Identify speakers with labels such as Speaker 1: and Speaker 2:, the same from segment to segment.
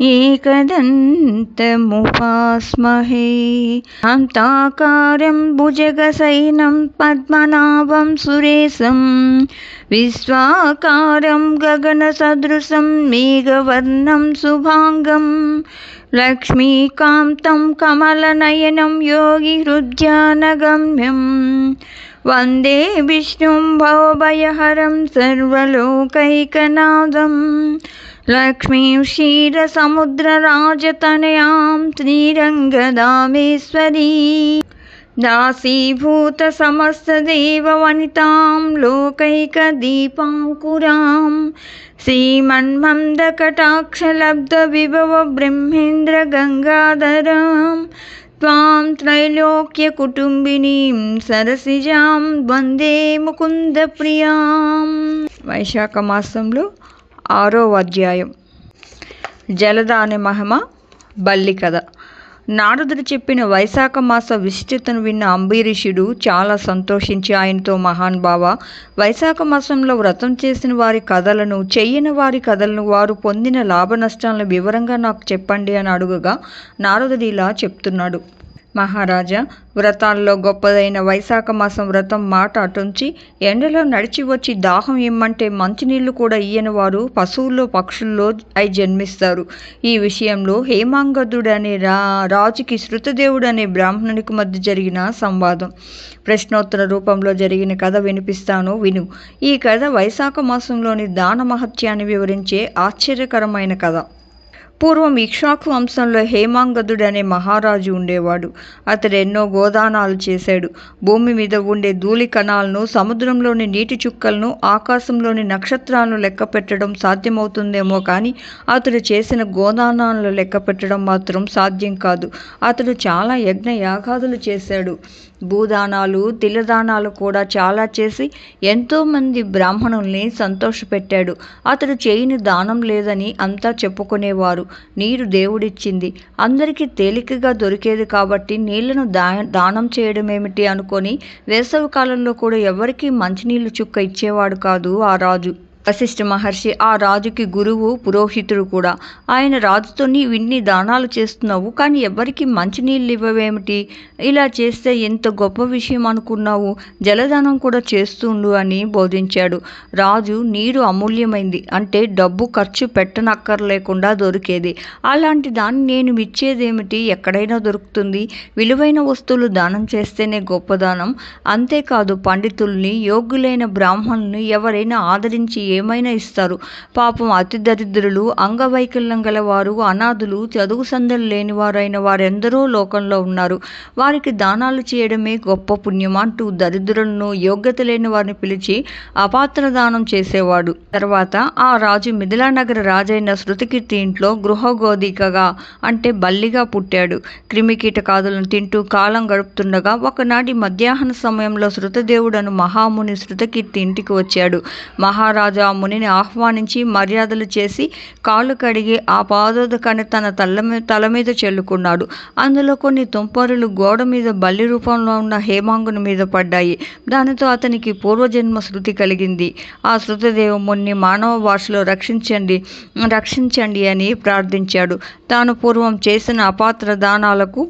Speaker 1: एकदन्तमुपास्महे। अन्ताकारं भुजगशयनं पद्मनाभं सुरेशं। विश्वाकारं गगनसदृशं मेघवर्णं शुभाङ्गं। लक्ष्मीकान्तं कमलनयनं योगिहृद्यानगम्यं। वन्दे विष्णुं भवभयहरं सर्वलोकैकनाथम् लक्ष्मीं क्षीरसमुद्रराजतनयां श्रीरङ्गदामेश्वरी दासीभूतसमस्तदेववनितां लोकैकदीपाङ्कुरां श्रीमन्मन्दकटाक्षलब्धविभवब्रह्मेन्द्रगङ्गाधरां त्वां त्रैलोक्यकुटुम्बिनीं సరసిజాం వందే ముకుందప్రియాం వైశాఖ మాసంలో ఆరో అధ్యాయం. జలద అనే మహిమ బల్లి కథ. నారదుడు చెప్పిన వైశాఖ మాస విశిష్టతను విన్న అంబీరీషుడు చాలా సంతోషించి ఆయనతో మహాన్ బావ వైశాఖ మాసంలో వ్రతం చేసిన వారి కథలను చెయ్యని వారి కథలను వారు పొందిన లాభ నష్టాలను వివరంగా నాకు చెప్పండి అని అడుగగా నారదుడు ఇలా చెప్తున్నాడు. మహారాజా వ్రతాల్లో గొప్పదైన వైశాఖ మాసం వ్రతం మాట అటుంచి ఎండలో నడిచి వచ్చి దాహం ఇమ్మంటే మంచినీళ్ళు కూడా ఇయ్యని వారు పశువుల్లో పక్షుల్లో అయి జన్మిస్తారు. ఈ విషయంలో హేమాంగదుడు అనే రా రాజుకి శృతదేవుడు అనే బ్రాహ్మణునికి మధ్య జరిగిన సంవాదం. ప్రశ్నోత్తర రూపంలో జరిగిన కథ వినిపిస్తాను విను. ఈ కథ వైశాఖ మాసంలోని దాన మహత్యాన్ని వివరించే ఆశ్చర్యకరమైన కథ. పూర్వం ఇక్ష్వాకు వంశంలో హేమాంగదుడు అనే మహారాజు ఉండేవాడు. అతడు ఎన్నో గోదానాలు చేశాడు. భూమి మీద ఉండే ధూళి కణాలను సముద్రంలోని నీటి చుక్కలను ఆకాశంలోని నక్షత్రాలను లెక్క పెట్టడం సాధ్యమవుతుందేమో కానీ అతడు చేసిన గోదానాలను లెక్క పెట్టడం మాత్రం సాధ్యం కాదు. అతడు చాలా యజ్ఞ యాగాదులు చేశాడు. భూదానాలు తిలదానాలు కూడా చాలా చేసి ఎంతోమంది బ్రాహ్మణుల్ని సంతోషపెట్టాడు. అతడు చేయని దానం లేదని అంతా చెప్పుకునేవారు. నీరు దేవుడిచ్చింది. అందరికీ తేలికగా దొరికేది కాబట్టి నీళ్ళను దా దానం చేయడమేమిటి అనుకొని వేసవి కాలంలో కూడా ఎవరికీ మంచినీళ్ళు చుక్క ఇచ్చేవాడు కాదు ఆ రాజు. వశిష్ఠ మహర్షి ఆ రాజుకి గురువు పురోహితుడు కూడా. ఆయన రాజుతో విన్ని దానాలు చేస్తున్నావు కానీ ఎవరికి మంచినీళ్ళు ఇవ్వవేమిటి? ఇలా చేస్తే ఎంత గొప్ప విషయం అనుకున్నావు? జలదానం కూడా చేస్తుండు అని బోధించాడు. రాజు నీరు అమూల్యమైంది. అంటే డబ్బు ఖర్చు పెట్టనక్కర్లేకుండా దొరికేది. అలాంటి దాన్ని నేను ఇచ్చేదేమిటి? ఎక్కడైనా దొరుకుతుంది. విలువైన వస్తువులు దానం చేస్తేనే గొప్ప దానం అంతేకాదు పండితుల్ని యోగ్యులైన బ్రాహ్మణుల్ని ఎవరైనా ఆదరించి ఏమైనా ఇస్తారు. పాపం అతి దరిద్రులు అంగవైకల్యం గల వారు అనాథులు చదువు సందలు లేని వారైన వారెందరో లోకంలో ఉన్నారు. వారికి దానాలు చేయడమే గొప్ప పుణ్యం అంటూ దరిద్రులను యోగ్యత లేని వారిని పిలిచి అపాత్ర దానం చేసేవాడు. తర్వాత ఆ రాజు మిథిలానగర రాజైన శృతికీర్తి ఇంట్లో గృహగోధికగా అంటే బల్లిగా పుట్టాడు. క్రిమికీటకాదులను తింటూ కాలం గడుపుతుండగా ఒకనాటి మధ్యాహ్న సమయంలో శృతదేవుడను మహాముని శృతకీర్తి ఇంటికి వచ్చాడు. మహారాజా ఆ మునిని ఆహ్వానించి మర్యాదలు చేసి కాళ్ళు కడిగి ఆ పాదోదకాన్ని తన తల తల మీద చెల్లుకున్నాడు. అందులో కొన్ని తుంపరులు గోడ మీద బల్లి రూపంలో ఉన్న హేమాంగుని మీద పడ్డాయి. దానితో అతనికి పూర్వజన్మ శృతి కలిగింది. ఆ శృతదేవముని మానవ భాషలో రక్షించండి రక్షించండి అని ప్రార్థించాడు. తాను పూర్వం చేసిన అపాత్ర దానాలకు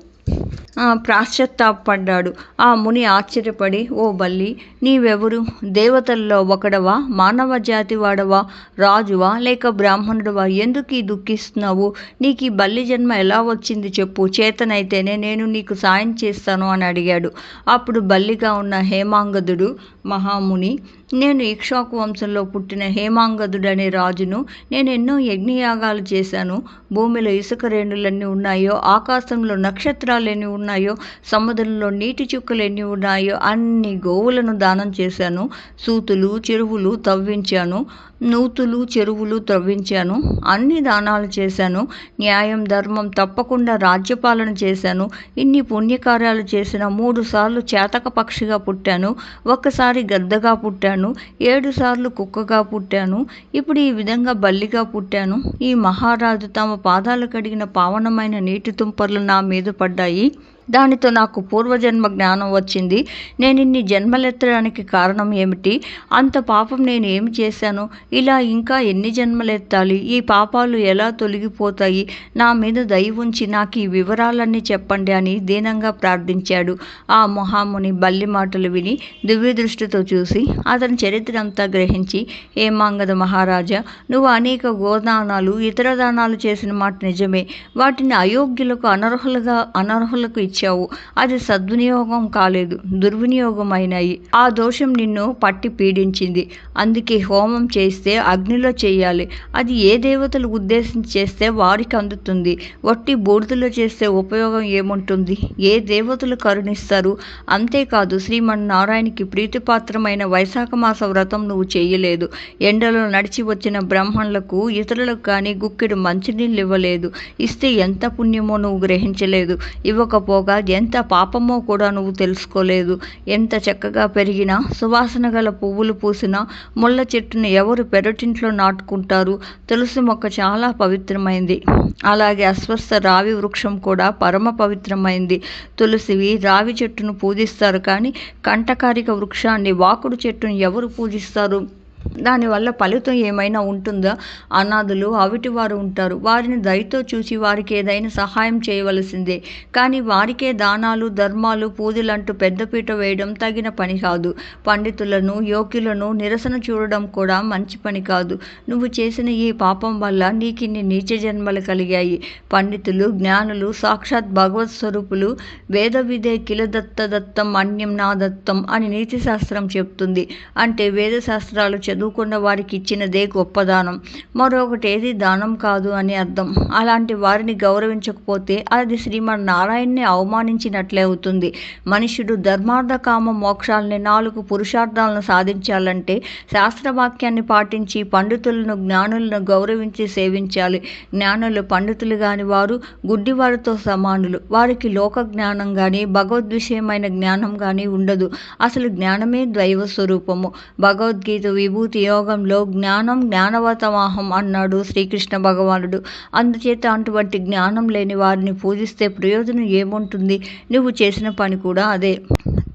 Speaker 1: ప్రాశ్చత్తాపడ్డాడు. ఆ ముని ఆశ్చర్యపడి ఓ బల్లి నీవెవరు? దేవతల్లో ఒకడవా? మానవ జాతి వాడవా రాజువా? లేక బ్రాహ్మణుడవా? ఎందుకు ఈ దుఃఖిస్తున్నావు? నీకు ఈ బల్లి జన్మ ఎలా వచ్చింది చెప్పు. చేతనైతేనే నేను నీకు సాయం చేస్తాను అని అడిగాడు. అప్పుడు బల్లిగా ఉన్న హేమాంగదుడు మహాముని నేను ఇక్ష్వాకు వంశంలో పుట్టిన హేమాంగదుడు అనే రాజును నేను ఎన్నో యజ్ఞయాగాలు చేశాను. భూమిలో ఇసుక రేణులన్నీ ఉన్నాయో ఆకాశంలో నక్షత్రాలు ఎన్ని ఉన్నాయో సముద్రంలో నీటి చుక్కలు ఎన్ని ఉన్నాయో అన్ని గోవులను దానం చేశాను. సూతులు చెరువులు తవ్వించాను. నూతులు చెరువులు త్రవ్వించాను. అన్ని దానాలు చేశాను. న్యాయం ధర్మం తప్పకుండా రాజ్యపాలన చేశాను. ఇన్ని పుణ్యకార్యాలు చేసిన మూడు సార్లు చేతక పక్షిగా పుట్టాను. ఒక్కసారి గద్దగా పుట్టాను. ఏడు సార్లు కుక్కగా పుట్టాను. ఇప్పుడు ఈ విధంగా బల్లిగా పుట్టాను. ఈ మహారాజు తమ పాదాలు కడిగిన పావనమైన నీటి తుంపర్లు నా మీద పడ్డాయి. దానితో నాకు పూర్వజన్మ జ్ఞానం వచ్చింది. నేను ఇన్ని జన్మలెత్తడానికి కారణం ఏమిటి? అంత పాపం నేను ఏమి చేశాను? ఇలా ఇంకా ఎన్ని జన్మలెత్తాలి? ఈ పాపాలు ఎలా తొలగిపోతాయి? నా మీద దయ ఉంచి నాకు ఈ వివరాలన్నీ చెప్పండి అని దీనంగా ప్రార్థించాడు. ఆ మహాముని బల్లి మాటలు విని దివ్యదృష్టితో చూసి అతని చరిత్ర అంతా గ్రహించి ఏమాంగద మహారాజా నువ్వు అనేక గోదానాలు ఇతర దానాలు చేసిన మాట నిజమే. వాటిని అయోగ్యులకు అనర్హులుగా అనర్హులకు ఇచ్చి ఇచ్చావు అది సద్వినియోగం కాలేదు దుర్వినియోగం అయినాయి ఆ దోషం నిన్ను పట్టి పీడించింది. అందుకే హోమం చేస్తే అగ్నిలో చేయాలి. అది ఏ దేవతలు ఉద్దేశించి చేస్తే వారికి అందుతుంది. వట్టి బూడిదలో చేస్తే ఉపయోగం ఏముంటుంది? ఏ దేవతలు కరుణిస్తారు? అంతేకాదు శ్రీమన్నారాయణకి ప్రీతిపాత్రమైన వైశాఖ మాస వ్రతం నువ్వు చేయలేదు. ఎండలో నడిచి వచ్చిన బ్రాహ్మణులకు ఇతరులకు కానీ గుక్కెడు మంచినీళ్ళు ఇవ్వలేదు. ఇస్తే ఎంత పుణ్యమో నువ్వు గ్రహించలేదు. ఇవ్వకపోగా ఎంత పాపమో కూడా నువ్వు తెలుసుకోలేదు. ఎంత చక్కగా పెరిగినా సువాసన గల పువ్వులు పూసినా ముళ్ళ చెట్టును ఎవరు పెరటింట్లో నాటుకుంటారు? తులసి మొక్క చాలా పవిత్రమైంది. అలాగే అస్వస్థ రావి వృక్షం కూడా పరమ పవిత్రమైంది. తులసివి రావి చెట్టును పూజిస్తారు కానీ కంటకారిక వృక్షాన్ని వాకుడు చెట్టును ఎవరు పూజిస్తారు? దానివల్ల ఫలితం ఏమైనా ఉంటుందా? అనాథులు అవిటి వారు ఉంటారు. వారిని దయతో చూసి వారికి ఏదైనా సహాయం చేయవలసిందే. కానీ వారికే దానాలు ధర్మాలు పూజలంటూ పెద్దపీట వేయడం తగిన పని కాదు. పండితులను యోగ్యులను నిరసన చూడడం కూడా మంచి పని కాదు. నువ్వు చేసిన ఈ పాపం వల్ల నీకిన్ని నీచ జన్మలు కలిగాయి. పండితులు జ్ఞానులు సాక్షాత్ భగవత్ స్వరూపులు వేద విదే కిల దత్త దత్తం అన్యం నా దత్తం అని నీతి శాస్త్రం చెప్తుంది. అంటే వేద శాస్త్రాలు చదువుకున్న వారికి ఇచ్చినదే గొప్ప దానం. మరొకటి ఏది దానం కాదు అని అర్థం. అలాంటి వారిని గౌరవించకపోతే అది శ్రీమన్నారాయణ్ణి అవమానించినట్లే అవుతుంది. మనుషుడు ధర్మార్థ కామ మోక్షాలని నాలుగు పురుషార్థాలను సాధించాలంటే శాస్త్రవాక్యాన్ని పాటించి పండితులను జ్ఞానులను గౌరవించి సేవించాలి. జ్ఞానులు పండితులు కాని వారు గుడ్డివారితో సమానులు. వారికి లోక జ్ఞానం కానీ భగవద్విషయమైన జ్ఞానం కానీ ఉండదు. అసలు జ్ఞానమే దైవ స్వరూపము. భగవద్గీత విభూతి యోగంలో జ్ఞానం జ్ఞానవతమాహం అన్నాడు శ్రీకృష్ణ భగవానుడు. అందుచేత అటువంటి జ్ఞానం లేని వారిని పూజిస్తే ప్రయోజనం ఏముంటుంది? నువ్వు చేసిన పని కూడా అదే.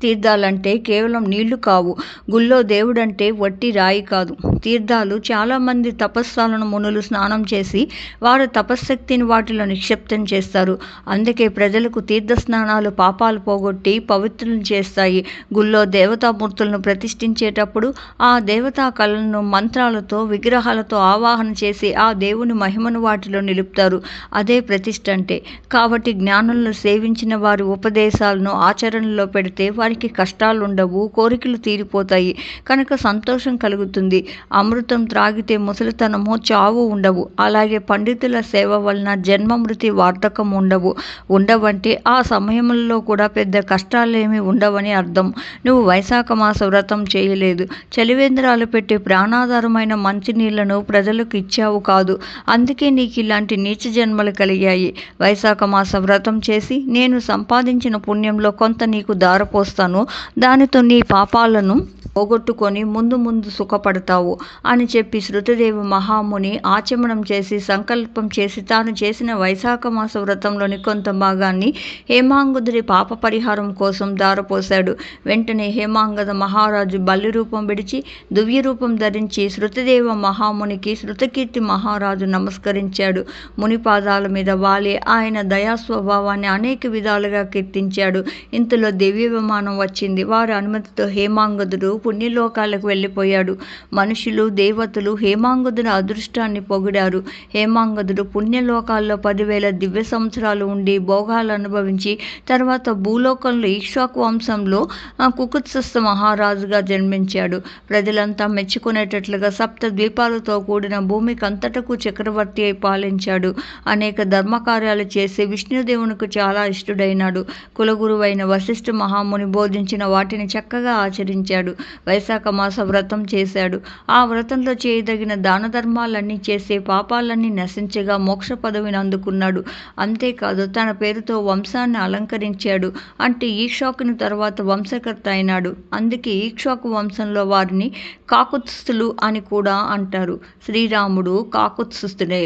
Speaker 1: తీర్థాలంటే కేవలం నీళ్ళు కావు. గుళ్ళో దేవుడంటే వట్టి రాయి కాదు. తీర్థాలు చాలామంది తపస్సాలను మునులు స్నానం చేసి వారు తపశ్శక్తిని వాటిలో నిక్షిప్తం చేస్తారు. అందుకే ప్రజలకు తీర్థ స్నానాలు పాపాలు పోగొట్టి పవిత్రులను చేస్తాయి. గుళ్ళో దేవతామూర్తులను ప్రతిష్ఠించేటప్పుడు ఆ దేవతా కళలను మంత్రాలతో విగ్రహాలతో ఆవాహన చేసి ఆ దేవుని మహిమను వాటిలో నిలుపుతారు. అదే ప్రతిష్ఠ అంటే కాబట్టి జ్ఞానంలో సేవించిన వారి ఉపదేశాలను ఆచరణలో పెడితే వారికి కష్టాలు ఉండవు కోరికలు తీరిపోతాయి. కనుక సంతోషం కలుగుతుంది. అమృతం త్రాగితే ముసలితనము చావు ఉండవు. అలాగే పండితుల సేవ వలన జన్మ మృతి వార్ధకం ఉండవు. ఉండవంటే ఆ సమయంలో కూడా పెద్ద కష్టాలేమీ ఉండవని అర్థం. నువ్వు వైశాఖ మాస వ్రతం చేయలేదు. చలివేంద్రాలు పెట్టి ప్రాణాధారమైన మంచినీళ్ళను ప్రజలకు ఇచ్చావు కాదు. అందుకే నీకు ఇలాంటి నీచ జన్మలు కలిగాయి. వైశాఖ మాస వ్రతం చేసి నేను సంపాదించిన పుణ్యంలో కొంత నీకు దారపోస్తాను దానితో నీ పాపాలను పోగొట్టుకొని ముందు ముందు సుఖపడతావు. అని చెప్పి శృతదేవి మహాముని ఆచమనం చేసి సంకల్పం చేసి తాను చేసిన వైశాఖ మాస వ్రతంలోని కొంత భాగాన్ని హేమాంగుదుడి పాప పరిహారం కోసం దారపోశాడు. వెంటనే హేమాంగద మహారాజు బల్లి రూపం విడిచి దివ్య రూపం ధరించి శృతిదేవ మహామునికి శృతకీర్తి మహారాజు నమస్కరించాడు. ముని పాదాల మీద వాలి ఆయన దయా స్వభావాన్ని అనేక విధాలుగా కీర్తించాడు. ఇంతలో దివ్య విమానం వచ్చింది. వారి అనుమతితో హేమాంగదుడు పుణ్యలోకాలకు వెళ్ళిపోయాడు. మనుషులు దేవతలు హేమాంగదుని అదృష్టాన్ని పొగిడారు. హేమాంగదుడు పుణ్యలోకాల్లో పదివేల దివ్య సంవత్సరాలు ఉండి భోగాలు అనుభవించి తర్వాత భూలోకంలో ఈక్ష్వాకు వంశంలో కుకుత్సస్థ మహారాజుగా జన్మించాడు. ప్రజలంతా మెచ్చుకునేటట్లుగా సప్త ద్వీపాలతో కూడిన భూమికి అంతటకు చక్రవర్తి అయి పాలించాడు. అనేక ధర్మకార్యాలు చేసి విష్ణుదేవునికి చాలా ఇష్టడైనాడు. కులగురువైన వశిష్ఠ మహాముని బోధించిన వాటిని చక్కగా ఆచరించాడు. వైశాఖ మాస వ్రతం చేశాడు. ఆ వ్రతంలో చేయదగిన దాన ధర్మాలన్నీ చేసే పాపాలన్నీ నశించగా మోక్ష పదవిని అందుకున్నాడు. అంతేకాదు తన పేరుతో వంశాన్ని అలంకరించాడు. అంటే ఈక్షాకుని తర్వాత వంశకర్త అయినాడు. అందుకే ఈక్షాకు వంశంలో వారిని కాకుత్స్థులు అని కూడా అంటారు. శ్రీరాముడు కాకుత్స్థుడే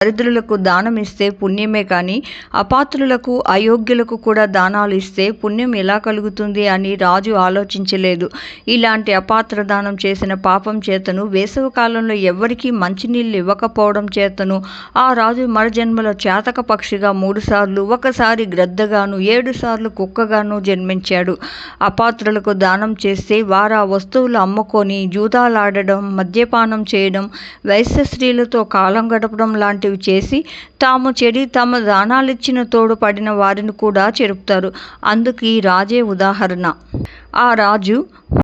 Speaker 1: దరిద్రులకు దానం ఇస్తే పుణ్యమే కానీ అపాత్రులకు అయోగ్యులకు కూడా దానాలు ఇస్తే పుణ్యం ఎలా కలుగుతుంది అని రాజు ఆలోచించలేదు. ఇలాంటి అపాత్ర దానం చేసిన పాపం చేతను వేసవి కాలంలో ఎవరికీ మంచినీళ్ళు ఇవ్వకపోవడం చేతను ఆ రాజు మరజన్మలో చేతక పక్షిగా మూడుసార్లు ఒకసారి గ్రద్దగాను ఏడుసార్లు కుక్కగాను జన్మించాడు. అపాత్రులకు దానం చేస్తే వారు ఆ వస్తువులు అమ్ముకొని జూదాలాడడం మద్యపానం చేయడం వైశ్య స్త్రీలతో కాలం గడపడం లాంటి లాంటివి చేసి తాము చెడి తమ దానాలిచ్చిన తోడు పడిన వారిని కూడా చెరుపుతారు. అందుకు ఈ రాజే ఉదాహరణ. ఆ రాజు